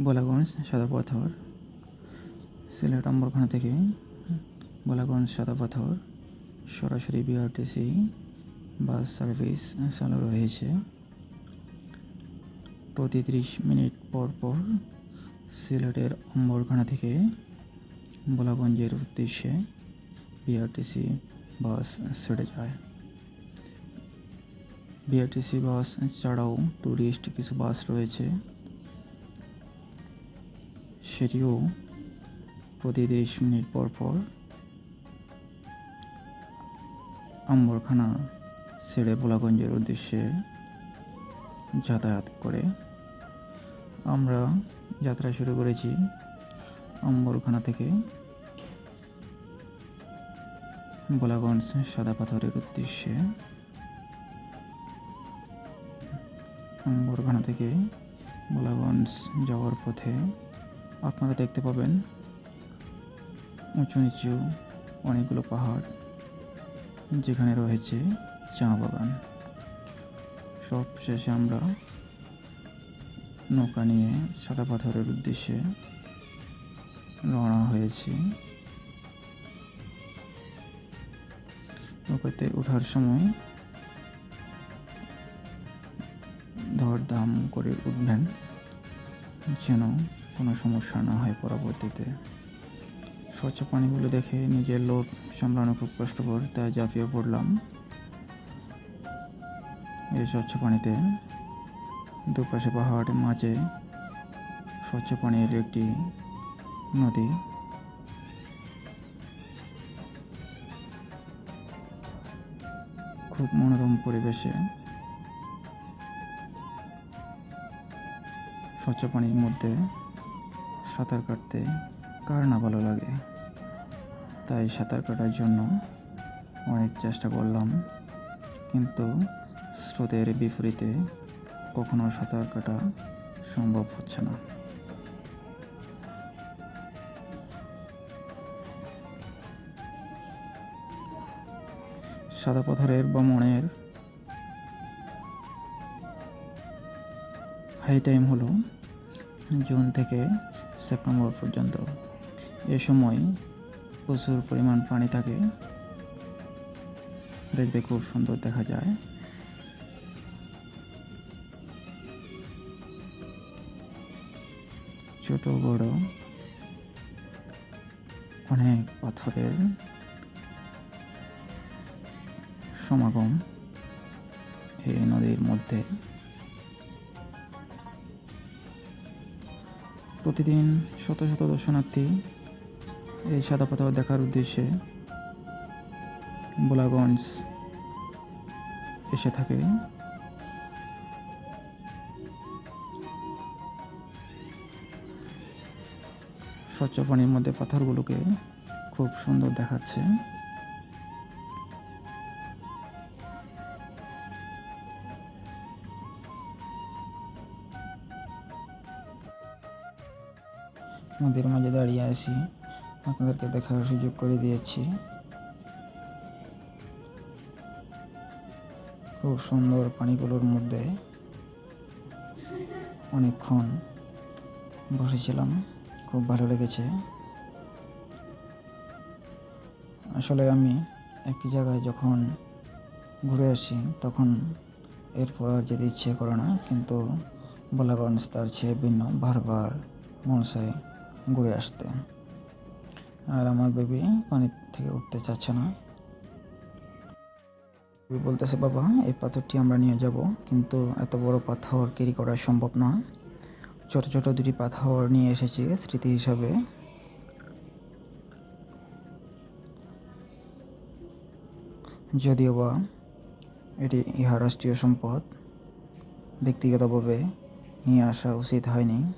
বোলাগঞ্জ সাদা পাথর সিলেট অম্বরখানা থেকে বোলাগঞ্জ সাদা পাথর সরাসরি বিআরটিসি বাস সার্ভিস চালু রয়েছে। প্রতি ত্রিশ মিনিট পর পর সিলেটের অম্বরখানা থেকে বোলাগঞ্জের উদ্দেশ্যে বিআরটিসি বাস ছেড়ে যায়। বিআরটিসি বাস ছাড়াও ট্যুরিস্ট কিছু বাস রয়েছে। সেটিও প্রতি তিরিশ মিনিট পর পর আম্বরখানা ছেড়ে বোলাগঞ্জের উদ্দেশ্যে যাতায়াত করে। আমরা যাত্রা শুরু করেছি আম্বরখানা থেকে বোলাগঞ্জ সাদা পাথরের উদ্দেশ্যে। আম্বরখানা থেকে বোলাগঞ্জ যাওয়ার পথে আপনারা দেখতে পাবেন উঁচু নিচু অনেকগুলো পাহাড় যেখানে রয়েছে চা বাগান সব শেষে আমরা নৌকা নিয়ে সাদা পাথরের উদ্দেশ্যে রওনা হয়েছি। নৌকাতে ওঠার সময় দরদাম করে উঠবেন যেন কোনো সমস্যা না হয় পরবর্তীতে। স্বচ্ছ পানিগুলো দেখে নিজের লোভ সামলানো খুব কষ্টকর, তাই ঝাঁপিয়ে পড়লাম। এই স্বচ্ছ পানিতে দুপাশে পাহাড়ের মাঝে স্বচ্ছ পানির একটি নদী। খুব মনোরম পরিবেশে স্বচ্ছ পানির মধ্যে সাঁতার কাটতে কার না ভালো লাগে? তাই সাঁতার কাটার জন্য অনেক চেষ্টা করলাম, কিন্তু স্রোতের বিপরীতে কখনো সাঁতার কাটা সম্ভব হচ্ছে না। সাদা পাথরের ভ্রমণের হাই টাইম হলো জুন থেকে সেপ্টেম্বর পর্যন্ত। এ সময় প্রচুর পরিমাণ পানি থাকে। দেখতে খুব সুন্দর দেখা যায়। ছোট, বড় অনেক পাথরের সমাগম এই নদীর মধ্যে। প্রতিদিন শত শত দর্শনার্থী এই সাদা পাথর দেখার উদ্দেশ্যে বোলাগঞ্জ এসে থাকে। স্বচ্ছ পানির মধ্যে পাথরগুলোকে খুব সুন্দর দেখাচ্ছে। নদীর মাঝে দাঁড়িয়ে আছি। আপনাদেরকে দেখার সুযোগ করে দিয়েছি। খুব সুন্দর পানিগুলোর মধ্যে অনেকক্ষণ বসেছিলাম। খুব ভালো লেগেছে। আসলে আমি একটি জায়গায় যখন ঘুরে আসি, তখন এরপর আর যেতে ইচ্ছে করে না, কিন্তু বোলাগঞ্জ তার চেয়ে ভিন্ন, বারবার মন চায় ঘুরে আসতে। আর আমার বেবি পানি থেকে উঠতে চাচ্ছে না। বলতেছে, বাবা, এই পাথরটি আমরা নিয়ে যাব, কিন্তু এত বড় পাথর ক্যারি করা সম্ভব না। ছোট ছোট দুটি পাথর নিয়ে এসেছি স্মৃতি হিসাবে। যদিও বা এটি ইহা রাষ্ট্রীয় সম্পদ, ব্যক্তিগতভাবে নিয়ে আসা উচিত হয়নি।